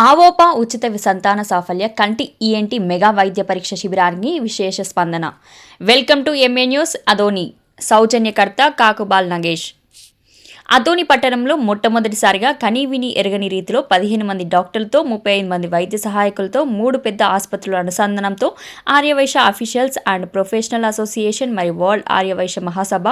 ఆవోపా ఉచిత సంతాన సాఫల్య కంటి ఈఎన్టీ మెగా వైద్య పరీక్ష శిబిరానికి విశేష స్పందన. Welcome to MA news Adoni. సౌజన్యకర్త Kakubal Nagesh. Adoni పట్టణంలో మొట్టమొదటిసారిగా కనీ విని ఎరగని రీతిలో పదిహేను మంది డాక్టర్లతో ముప్పై ఐదు మంది వైద్య సహాయకులతో మూడు పెద్ద ఆసుపత్రుల అనుసంధానంతో Aryavaishya officials and professional association మరియు వరల్డ్ ఆర్యవైశ్య మహాసభ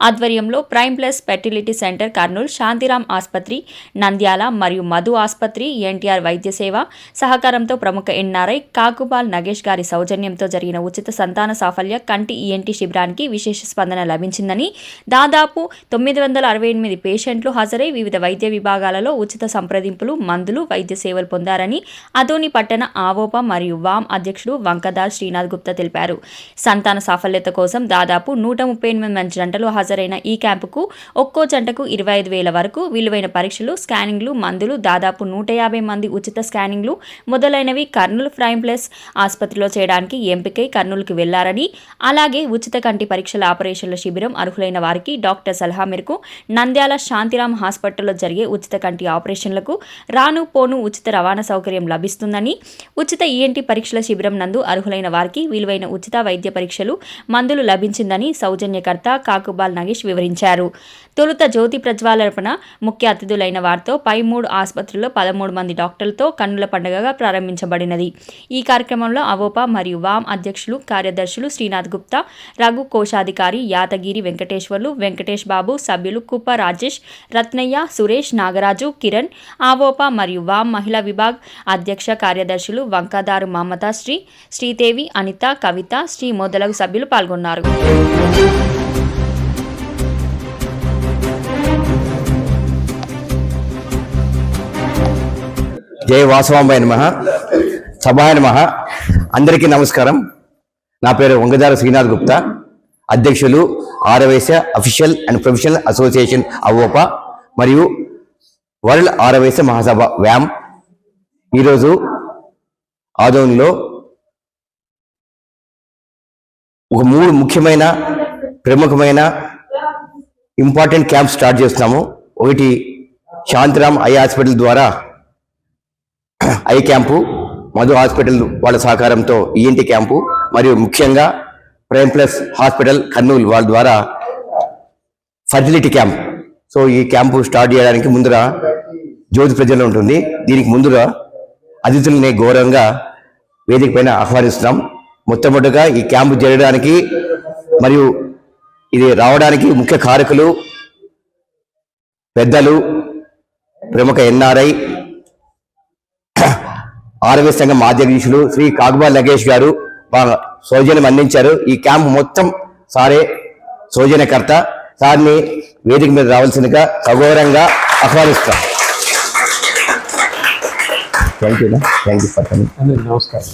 ఆధ్వర్యంలో prime plus fertility centre Kurnool Shantiram ఆసుపత్రి నంద్యాల మరియు మధు ఆసుపత్రి ఎన్టీఆర్ వైద్య సేవ సహకారంతో ప్రముఖ ఎన్ఆర్ఐ కాకుబాల్ నగేష్ గారి సౌజన్యంతో జరిగిన ఉచిత సంతాన సాఫల్య కంటి ఈఎన్టీ శిబిరానికి విశేష స్పందన లభించిందని దాదాపు తొమ్మిది వందల అరవై ఎనిమిది పేషెంట్లు హాజరై వివిధ వైద్య విభాగాలలో ఉచిత సంప్రదింపులు మందులు వైద్య సేవలు పొందారని అదోని పట్టణ ఆవోప మరియు వామ్ అధ్యక్షుడు వంకదార్ శ్రీనాథ్ గుప్తా తెలిపారు. సంతాన సాఫల్యత కోసం దాదాపు నూట ముప్పై ఎనిమిది మంది జంటలు హాజరైన ఈ క్యాంపుకు ఒక్కో జంటకు ఇరవై ఐదు వేల వరకు విలువైన పరీక్షలు స్కానింగ్లు మందులు దాదాపు నూట యాభై మంది ఉచిత స్కానింగ్లు మొదలైనవి కర్నూలు ప్రైమ్ ప్లస్ ఆసుపత్రిలో చేయడానికి ఎంపికై కర్నూలుకు వెళ్ళారని అలాగే ఉచిత కంటి పరీక్షల ఆపరేషన్ల శిబిరం అర్హులైన వారికి డాక్టర్ సలహా మేరకు నంద్యాల శాంతిరామ్ హాస్పిటల్లో జరిగే ఉచిత కంటి ఆపరేషన్లకు రాను పోను ఉచిత రవాణా సౌకర్యం లభిస్తుందని ఉచిత ఈఎన్టీ పరీక్షల శిబిరం నందు అర్హులైన వారికి విలువైన ఉచిత వైద్య పరీక్షలు మందులు లభించిందని సౌజన్యకర్త కాకుబాల్ నగేష్ వివరించారు. తొలుత జ్యోతి ప్రజ్వాలర్పణ ముఖ్య అతిథులైన వారితో పై మూడు ఆసుపత్రుల్లో పదమూడు మంది డాక్టర్లతో కన్నుల పండుగగా ప్రారంభించబడినది. ఈ కార్యక్రమంలో అవోపా మరియు వామ్ అధ్యక్షులు కార్యదర్శులు శ్రీనాథ్ గుప్తా రఘు కోశాధికారి యాదగిరి వెంకటేశ్వర్లు వెంకటేష్ బాబు సభ్యులు కుప్ప రాజేష్ రత్నయ్య సురేష్ నాగరాజు కిరణ్ ఆవోప మరియు వామ్ మహిళా విభాగ్ అధ్యక్ష కార్యదర్శులు వంకాదారు మమతా శ్రీ శ్రీదేవి అనిత కవిత శ్రీ మొదలగు సభ్యులు పాల్గొన్నారు. జయ వాసవాంబాయ నమ. సభాయ నమ. అందరికీ నమస్కారం. నా పేరు వంగదార శ్రీనాథ్ గుప్తా. అధ్యక్షులు Aryavaishya official and professional association AVOPA మరియు వరల్డ్ ఆరవేశ మహాసభ వ్యామ్ ఈరోజు ఆదోన్లో ఒక మూడు ముఖ్యమైన ప్రముఖమైన ఇంపార్టెంట్ క్యాంప్ స్టార్ట్ చేస్తున్నాము. ఒకటి శాంతిరామ్ ఐ హాస్పిటల్ ద్వారా ఐ క్యాంపు మధు హాస్పిటల్ వాళ్ళ సహకారంతో ఈఎన్టీ క్యాంపు మరియు ముఖ్యంగా ప్రైమ్ ప్లస్ హాస్పిటల్ కర్నూలు వాళ్ళ ద్వారా ఫర్టిలిటీ క్యాంప్ సో ఈ క్యాంపు స్టార్ట్ చేయడానికి ముందర జ్యోతి ప్రజల్లో ఉంటుంది. దీనికి ముందుగా అతిథుల్ని గౌరవంగా వేదిక పైన ఆహ్వానిస్తున్నాం. మొట్టమొదటిగా ఈ క్యాంపు జరగడానికి మరియు ఇది రావడానికి ముఖ్య కారకులు పెద్దలు ప్రముఖ ఎన్ఆర్ఐ ఆర్వీ సంఘం అధ్యక్షులు శ్రీ కాగ్బా నగేష్ గారు బాగా సౌజన్యం అందించారు ఈ క్యాంప్ మొత్తం సారే సౌజన్యకర్త. సార్ని వేదిక మీద రావాల్సిందిగా సగౌరవంగా ఆహ్వానిస్తాం. Thank you thank you for నమస్కారం.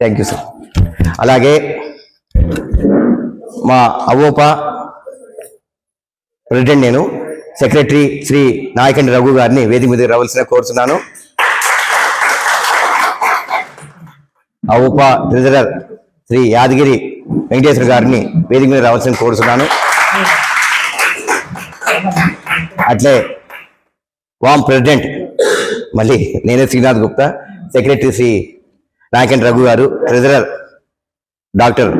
థ్యాంక్ యూ సార్ అలాగే మా అవోప ప్రెసిడెంట్ నేను సెక్రటరీ శ్రీ నాయకండి రఘు గారిని వేదిక మీద రావాల్సిన కోరుతున్నాను. ఉప ట్రెజరర్ శ్రీ యాదగిరి వెంకటేశ్వర గారిని వేదిక మీద రావాల్సిన కోరుతున్నాను అట్లే వామ్ ప్రెసిడెంట్ మళ్ళీ నేనే శ్రీనాథ్ గుప్తా సెక్రటరీ శ్రీ నాయకండి రఘు గారు ట్రెజరర్ డాక్టర్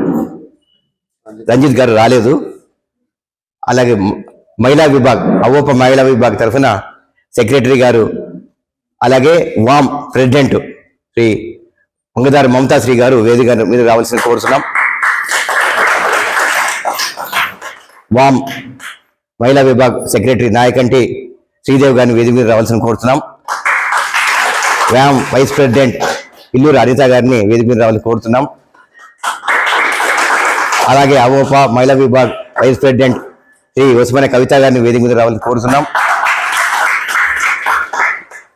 రంజిత్ గారు రాలేదు. అలాగే మహిళా విభాగ్ అవోప మహిళా విభాగ్ తరఫున సెక్రటరీ గారు అలాగే వామ్ ప్రెసిడెంట్ శ్రీ పొంగదారు మమతా శ్రీ గారు వేదిక మీద రావాల్సిన కోరుతున్నాం. వామ్ మహిళా విభాగ్ సెక్రటరీ నాయకంటి శ్రీదేవ్ గారిని వేదిక మీద రావాల్సిన కోరుతున్నాం. వ్యామ్ వైస్ ప్రెసిడెంట్ ఇల్లూరు అనిత గారిని వేదిక మీద రావాలని కోరుతున్నాం. అలాగే అవోపా మహిళా విభాగ్ వైస్ ప్రెసిడెంట్ శ్రీ ఉస్మాన కవిత గారిని వేదిక మీద రావాలని కోరుతున్నాం.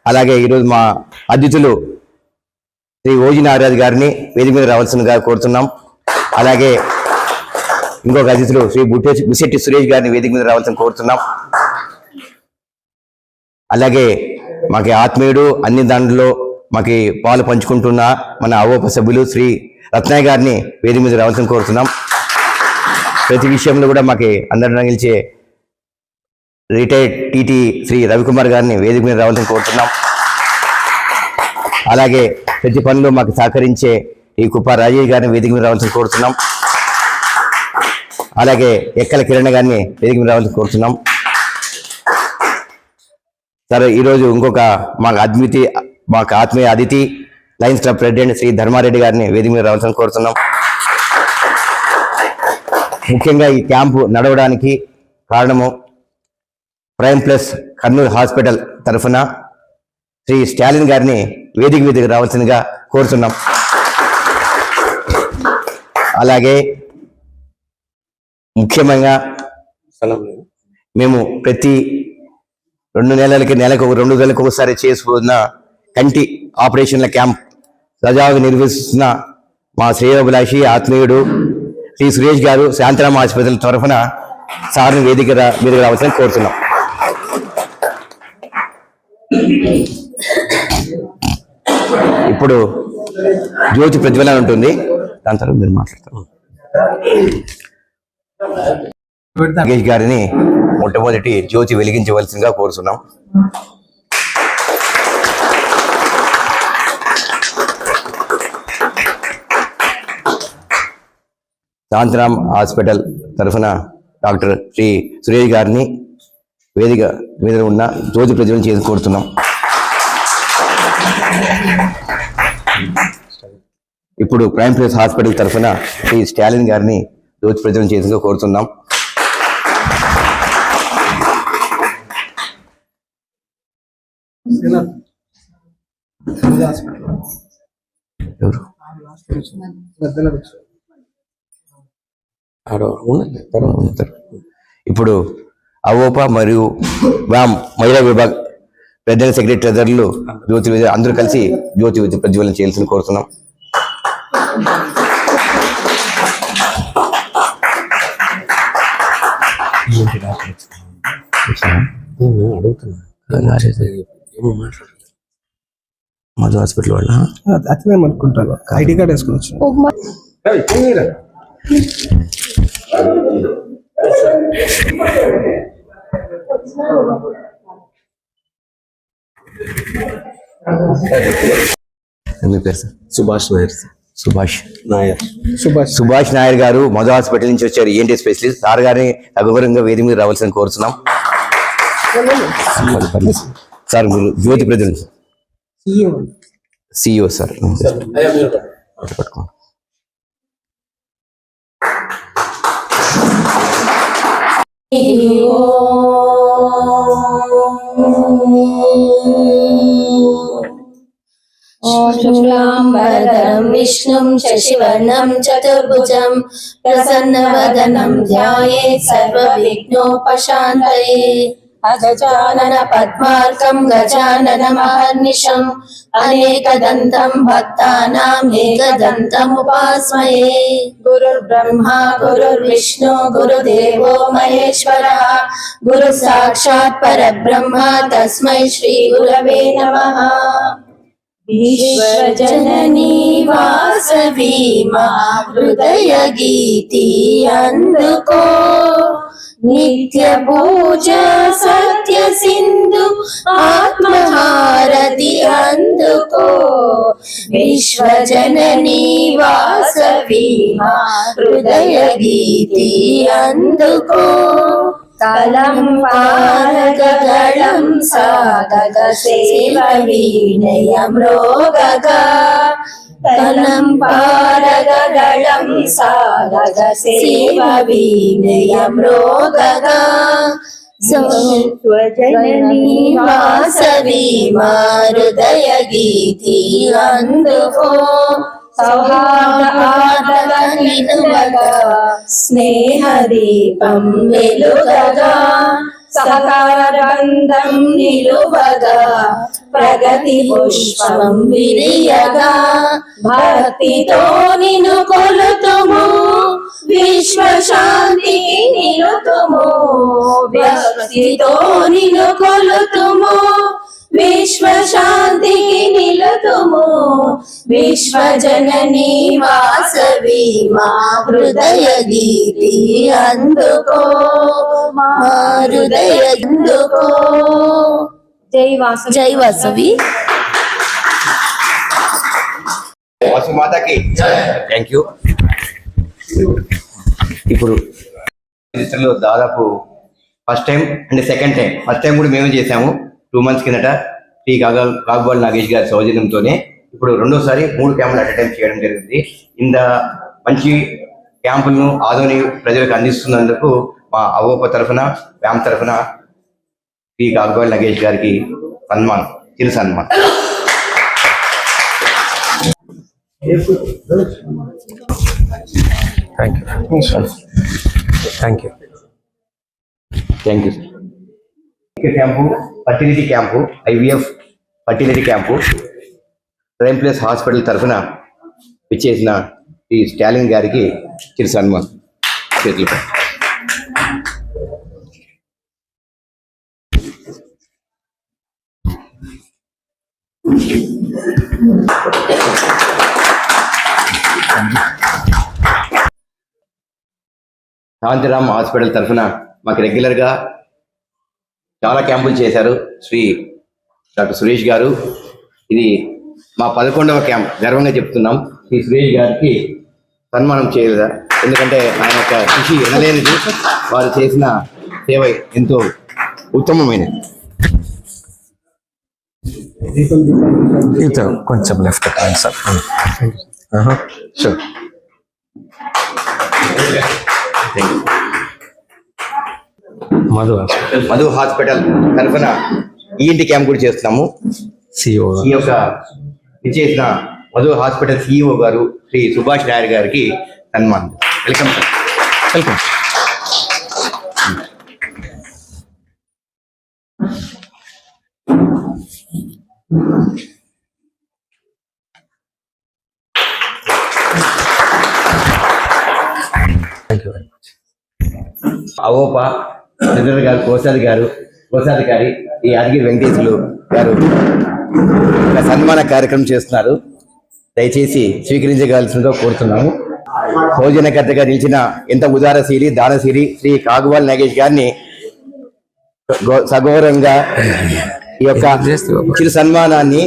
అలాగే ఈరోజు మా అతిథులు శ్రీ ఓజి నాగరాజు గారిని వేదిక మీద రావాల్సిందిగా కోరుతున్నాం. అలాగే ఇంకొక అతిథులు శ్రీ బుట్టే బుసెట్టి సురేష్ గారిని వేదిక మీద రావాల్సిన కోరుతున్నాం. అలాగే మాకి ఆత్మీయుడు అన్ని దాంట్లో మాకి పాలు పంచుకుంటున్న మన అవోప సభ్యులు శ్రీ రత్నయ్య గారిని వేదిక మీద రావాల్సిన కోరుతున్నాం. ప్రతి విషయంలో కూడా మాకి అందరిని నిలిచే రిటైర్డ్ టీటీ శ్రీ రవికుమార్ గారిని వేదిక మీద రావాల్సిన కోరుతున్నాం. అలాగే ప్రతి పనిలో మాకు సహకరించే ఈ కుప్ప రాజీవ్ గారిని వేదిక మీద రావాల్సి కోరుతున్నాం. అలాగే ఎక్కల కిరణ్ గారిని వేదిక మీద రావాల్సి కోరుతున్నాం. సరే ఈరోజు ఇంకొక మాకు అద్వితి మాకు ఆత్మీయ అతిథి Lions Club president Shri Dharmareddy గారిని వేదిక మీద రావాల్సి కోరుతున్నాం. ముఖ్యంగా ఈ క్యాంపు నడవడానికి కారణము ప్రైమ్ ప్లస్ కర్నూలు హాస్పిటల్ తరఫున శ్రీ స్టాలిన్ గారిని వేదిక మీదకి రావాల్సిందిగా కోరుతున్నాం అలాగే ముఖ్యంగా మేము ప్రతి రెండు నెలలకి నెలకు రెండు నెలలకు ఒకసారి చేసుకున్న కంటి ఆపరేషన్ల క్యాంప్ సజావుగా నిర్వహిస్తున్న మా శ్రేయోభిలాషి ఆత్మీయుడు శ్రీ సురేష్ గారు శాంతరామ ఆసుపత్రుల తరఫున సార్ని వేదిక మీదకి రావాల్సిన కోరుతున్నాం ఇప్పుడు జ్యోతి ప్రజ్వలన ఉంటుంది. దాని తర్వాత మీరు మాట్లాడతారు. నాగేష్ గారిని మొట్టమొదటి జ్యోతి వెలిగించవలసిందిగా కోరుతున్నాం శాంతిరామ్ హాస్పిటల్ తరఫున డాక్టర్ శ్రీ సురేష్ గారిని వేదిక మీద ఉన్న జ్యోతి ప్రజ్వలన చేసి కోరుతున్నాం ఇప్పుడు ప్రైమ్ ప్లేస్ హాస్పిటల్ తరఫున శ్రీ స్టాలిన్ గారిని జ్యోతి ప్రజ్వలన చేసిందిగా కోరుతున్నాం ఇప్పుడు అవోపా మరియు వామ్ మహిళా విభాగ్ ప్రధాన సెక్రటరీ ట్రెజర్లు జ్యోతి విద్య- అందరూ కలిసి జ్యోతి విద్య ప్రజ్వలన చేయాల్సింది కోరుతున్నాం. మధు హాస్పిటల్ వాళ్ళ? అనుకుంటాను. ఐడి కార్డ్ వేసుకుని వచ్చాను. మీ పేరు సార్ సుభాష్ నాయర్ సుభాష్. నాయర్. సుభాష్. సుభాష్ నాయర్ గారు మధు హాస్పిటల్ నుంచి వచ్చారు ఏంటి స్పెషలిస్ట్? సార్ గారిని అగౌరవంగా వేదిక మీద రావాల్సిన కోరుతున్నాం. సార్ మీరు జ్యోతి ప్రజలు. సిఇఓ సార్ పట్టుకోండి. शुक्लाम्बरधरं विष्णुं शशिवर्णं चतुर्भुजं प्रसन्नवदनं ध्यायेत् सर्वविघ्नोपशान्तये। అగజానన పద్మార్కం గజానన మహర్నిషం అనేకదంతం భక్తానామేకదంతముపాస్మయే గురుర్బ్రహ్మా గురుర్విష్ణు గురుదేవో మహేశ్వర గురు సాక్షాత్ పరబ్రహ్మ తస్మై శ్రీ గురవే నమ విశ్వజననీ వాసవీమా హృదయ గీతి అందుకో నిత్య పూజ సత్య సింధు ఆత్మహారతి అందుకో. విశ్వజననీ వాసవి మా హృదయ గీతి అందుకో. కలం పారగళం సాగగ సేవ వీణయమ్రోగగా కలం పారగళం సాగగ సేవ వీణయమ్రోగగా స్వజననీ వాసవి మా హృదయ గీతి అందుకో. సౌహార్దనిలువగా స్నేహదీపం వెలుగగా సహకార బంధం నిలువగా ప్రగతి పుష్పం విరియగా. భక్తితో నిను కొలుతుము విశ్వశాంతి నిలుతుము. భక్తితో నిను కొలుతుము విశ్వశాంతికి నిలుతుము. విశ్వజననీ వాసవి మా హృదయ గీతి అందుకో. మా హృదయ అందుకో. జై వాసవి. జై వాసవి. థ్యాంక్ యూ ఇప్పుడు చరిత్రలో దాదాపు ఫస్ట్ టైం అంటే సెకండ్ టైం ఫస్ట్ టైం కూడా మేమే చేసాము టూ మంత్స్ కిందట శ్రీ కాగా కాగబాల్ నాగేష్ గారి సౌజన్యంతోనే ఇప్పుడు రెండోసారి మూడు క్యాంపులు అట్ టైం చేయడం జరిగింది. ఇంత మంచి క్యాంపులను ఆదోని ప్రజలకు అందిస్తున్నందుకు మా అవోప తరఫున వ్యామ్ తరఫున శ్రీ కాగబాల్ నాగేష్ గారికి సన్మానం చిరు సన్మానం thank you thank you thank you camp fertility camp IVF fertility camp prime place hospital తరఫున ఇచ్చేసిన ఈ స్టాలిన్ గారికి చిరు సన్మాన్ చేతులపై శాంతిరామ్ హాస్పిటల్ తరఫున మాకు రెగ్యులర్గా చాలా క్యాంపులు చేశారు శ్రీ డాక్టర్ సురేష్ గారు. ఇది మా పదకొండవ క్యాంప్ గర్వంగా చెప్తున్నాం. శ్రీ సురేష్ గారికి సన్మానం చేయలేదా? ఎందుకంటే ఆయన యొక్క కృషి ఎనలేనిది. వారు చేసిన సేవ ఎంతో ఉత్తమమైనది. ఇది కొంచెం left sir. Sure Madhu Madhu hospital తరఫున ఈఎన్టీ క్యాంప్ కూడా చేస్తున్నాము. సిఓ ఈ యొక్క ఇచ్చేసిన మధు హాస్పిటల్ సిఇఓ గారు శ్రీ సుభాష్ నాయర్ గారికి సన్మానం. Welcome sir. Welcome. Thank you very much AVOPA Chandra గారు కోశాది గారు కోశాధికారి ఈ యాదగిరి వెంకటేశ్వరులు గారు సన్మాన కార్యక్రమం చేస్తున్నారు. దయచేసి స్వీకరించగలసిందో కోరుతున్నాము. భోజనకర్తగా నిలిచిన ఎంత ఉదారశీలి దానశీలి శ్రీ కాగువాల్ నాగేష్ గారిని సగౌరవంగా ఈ యొక్క చిరు సన్మానాన్ని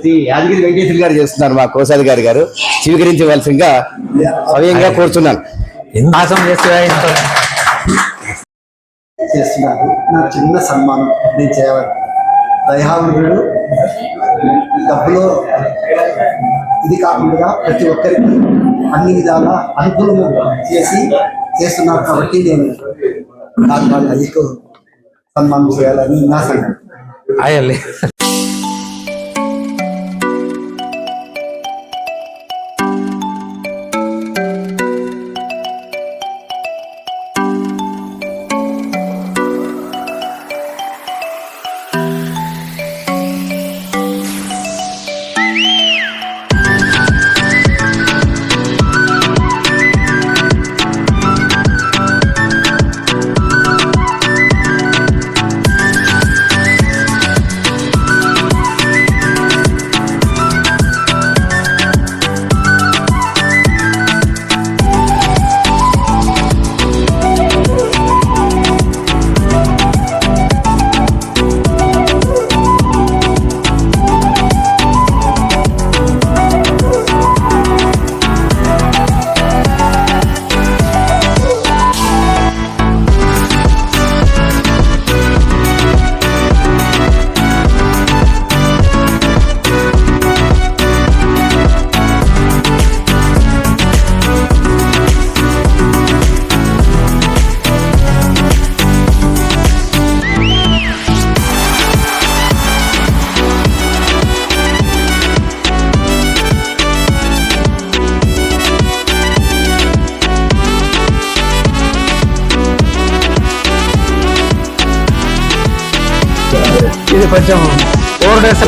శ్రీ యాదగిరి వెంకటేశ్వర గారు చేస్తున్నారు మా కోశాధికారి గారు. స్వీకరించవలసిందిగా స్వయంగా కోరుతున్నాను. చేస్తే చేస్తున్నారు నా చిన్న సన్మానం నేను చేయవాలి. దయావృడు డబ్బులో ఇది కాకుండా ప్రతి ఒక్కరికి అన్ని విధాల అనుకూలము చేసి చేస్తున్నారు కాబట్టి నేను నాకు వాళ్ళ ఎక్కువ సన్మానం చేయాలని నా సంకల్పం. అయ్యలే ఇది కొంచెం ఓవర్ డేస్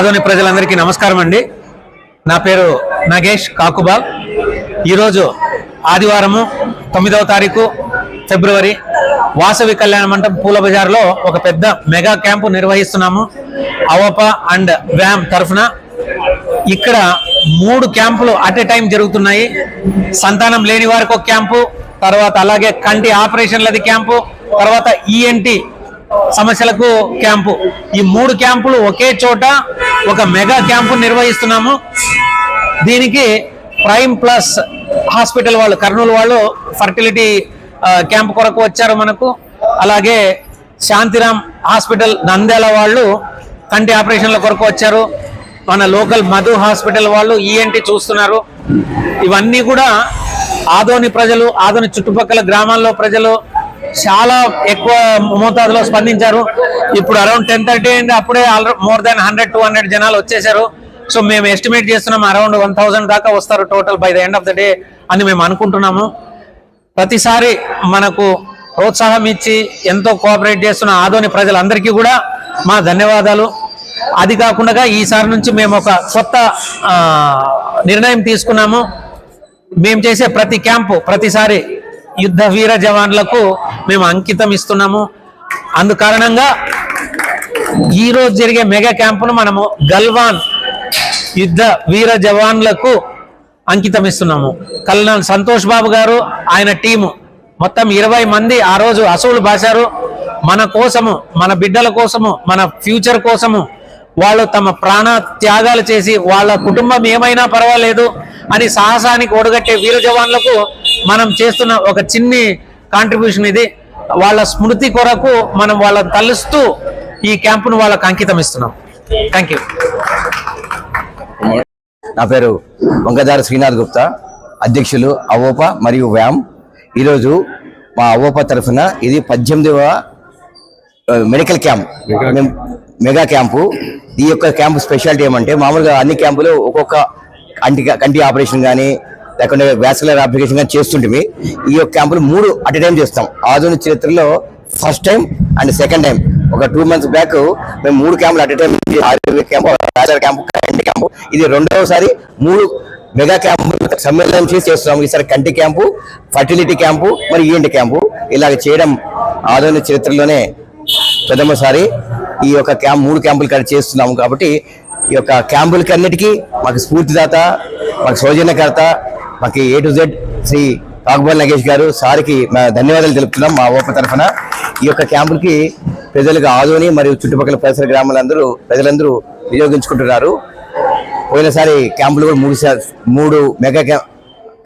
ఆదోని ప్రజలందరికీ నమస్కారం అండి. నా పేరు నాగేష్ కాకుబా. ఈరోజు ఆదివారము తొమ్మిదవ తారీఖు ఫిబ్రవరి వాసవి కళ్యాణ మంటపం పూల బజార్లో ఒక పెద్ద మెగా క్యాంపు నిర్వహిస్తున్నాము. అవప అండ్ వ్యామ్ తరఫున ఇక్కడ మూడు క్యాంపులు అట్ ఎ టైం జరుగుతున్నాయి. సంతానం లేని వారికి ఒక క్యాంపు తర్వాత అలాగే కంటి ఆపరేషన్లది క్యాంపు తర్వాత ఈఎన్టీ సమస్యలకు క్యాంపు. ఈ మూడు క్యాంపులు ఒకే చోట ఒక మెగా క్యాంపు నిర్వహిస్తున్నాము. దీనికి ప్రైమ్ ప్లస్ హాస్పిటల్ వాళ్ళు కర్నూలు వాళ్ళు ఫర్టిలిటీ క్యాంప్ కొరకు వచ్చారు మనకు. అలాగే శాంతిరామ్ హాస్పిటల్ నంద్యాల వాళ్ళు కంటి ఆపరేషన్ల కొరకు వచ్చారు. మన లోకల్ మధు హాస్పిటల్ వాళ్ళు ఈఎన్టీ చూస్తున్నారు. ఇవన్నీ కూడా ఆదోని ప్రజలు ఆదోని చుట్టుపక్కల గ్రామాల్లో ప్రజలు చాలా ఎక్కువ మోతాదులో స్పందించారు. ఇప్పుడు అరౌండ్ టెన్ థర్టీ అయింది అప్పుడే more than hundred two hundred జనాలు వచ్చేసారు. సో మేము ఎస్టిమేట్ చేస్తున్నాం అరౌండ్ వన్ థౌసండ్ దాకా వస్తారు total by the end of the day అని మేము అనుకుంటున్నాము. ప్రతిసారి మనకు ప్రోత్సాహం ఇచ్చి ఎంతో కోఆపరేట్ చేస్తున్న ఆదోని ప్రజలందరికీ కూడా మా ధన్యవాదాలు. అది కాకుండా ఈసారి నుంచి మేము ఒక కొత్త నిర్ణయం తీసుకున్నాము. మేము చేసే ప్రతి క్యాంపు ప్రతిసారి యుద్ధ వీర జవాన్లకు మేము అంకితం ఇస్తున్నాము. అందు కారణంగా జరిగే మెగా క్యాంపును మనము గల్వాన్ యుద్ధ వీర జవాన్లకు అంకితం ఇస్తున్నాము. కల్నల్ సంతోష్ బాబు గారు ఆయన టీము మొత్తం ఇరవై మంది ఆ రోజు అసూలు బాశారు. మన కోసము మన బిడ్డల కోసము మన ఫ్యూచర్ కోసము వాళ్ళు తమ ప్రాణ త్యాగాలు చేసి వాళ్ళ కుటుంబం ఏమైనా పర్వాలేదు అని సాహసానికి ఒడగట్టే వీర జవాన్లకు మనం చేస్తున్న ఒక చిన్ని కాంట్రిబ్యూషన్ ఇది. వాళ్ళ స్మృతి కొరకు మనం వాళ్ళని తలుస్తూ ఈ క్యాంపును వాళ్ళకు అంకితం ఇస్తున్నాం. థ్యాంక్ యూ నా పేరు వంకదార శ్రీనాథ్ గుప్తా అధ్యక్షులు అవోప మరియు వ్యామ్. ఈరోజు మా అవోప తరఫున ఇది పద్దెనిమిదవ మెడికల్ క్యాంప్. మేము మెగా క్యాంపు. ఈ యొక్క క్యాంపు స్పెషాలిటీ ఏమంటే మామూలుగా అన్ని క్యాంపులు ఒక్కొక్క కంటి కంటి ఆపరేషన్ కానీ లేకుంటే వ్యాసలర్ ఆపరేషన్ కానీ చేస్తుంటే ఈ యొక్క క్యాంపులు మూడు అట్ టైం చేస్తాం. ఆధునిక చరిత్రలో first time and second time. ఒక టూ మంత్స్ బ్యాక్ మేము మూడు క్యాంపులు అట్ టైం ఆయుర్వేద క్యాంపు రాజార్ క్యాంపు కంటి క్యాంపు. ఇది రెండవసారి మూడు మెగా క్యాంపు సమ్మేళనం చేసి చేస్తున్నాం. ఈసారి కంటి క్యాంపు ఫర్టిలిటీ క్యాంపు మరి ఈఎంటి క్యాంపు. ఇలాగ చేయడం ఆధునిక చరిత్రలోనే ప్రథమసారి ఈ యొక్క క్యాంప్ మూడు క్యాంపులు ఇక్కడ చేస్తున్నాము కాబట్టి ఈ యొక్క క్యాంపులకి అన్నిటికీ మాకు స్ఫూర్తిదాత మాకు సౌజన్యకర్త మాకు A to Z Shri Raghubal Nagesh గారు సార్కి మా ధన్యవాదాలు తెలుపుతున్నాం మా ఓప తరఫున. ఈ యొక్క క్యాంపులకి ప్రజలకు ఆదోని మరియు చుట్టుపక్కల పరిసర గ్రామాలందరూ ప్రజలందరూ వినియోగించుకుంటున్నారు. పోయినసారి క్యాంపులు కూడా మూడు మూడు మెగా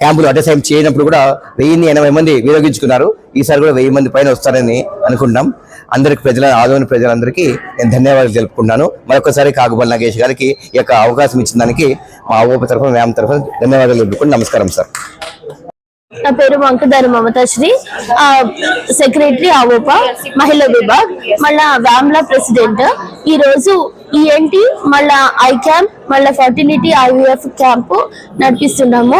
క్యాంపులు అటే చేయనప్పుడు కూడా వెయ్యిన్ని ఎనభై మంది వినియోగించుకున్నారు. ఈసారి కూడా వెయ్యి మంది పైన వస్తారని అనుకుంటున్నాం. అందరికి ప్రజల ఆదోని ప్రజలందరికీ నేను ధన్యవాదాలు తెలుపుకుంటున్నాను. మరొకసారి కాగుబల్ నాగేష్ గారికి ఈ యొక్క అవకాశం ఇచ్చిన దానికి మా ఓప తరఫున వ్యాయామ తరఫున ధన్యవాదాలు తెలుపుకుంటూ నమస్కారం సార్. నా పేరు వంకదారి మమతాశ్రీ ఆ, సెక్రటరీ ఆవోప మహిళా విభాగ్ మళ్ళా వ్యామ్లా ప్రెసిడెంట్. ఈ రోజు ఈఎన్టి మళ్ళా ఐ క్యాంప్ మళ్ళా ఫర్టిలిటీ ఐవీఎఫ్ క్యాంప్ నడిపిస్తున్నాము.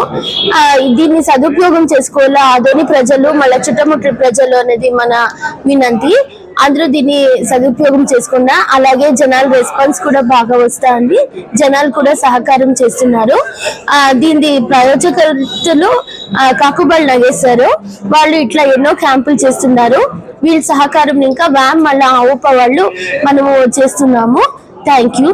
దీన్ని సదుపయోగం చేసుకోవాలా? ఆదోని ప్రజలు మళ్ళా చుట్టుముట్టు ప్రజలు అనేది మన వినంతి. అందరూ దీన్ని సదుపయోగం చేసుకున్నా అలాగే జనాల రెస్పాన్స్ కూడా బాగా వస్తా ఉంది జనాలు కూడా సహకారం చేస్తున్నారు. దీని ప్రాయోజకర్తలు కాకుబడి నగేశారు వాళ్ళు ఇట్లా ఎన్నో క్యాంపులు చేస్తున్నారు. వీళ్ళ సహకారం ఇంకా వ్యామ్ మళ్ళీ ఆవుప వాళ్ళు మనము చేస్తున్నాము. Thank you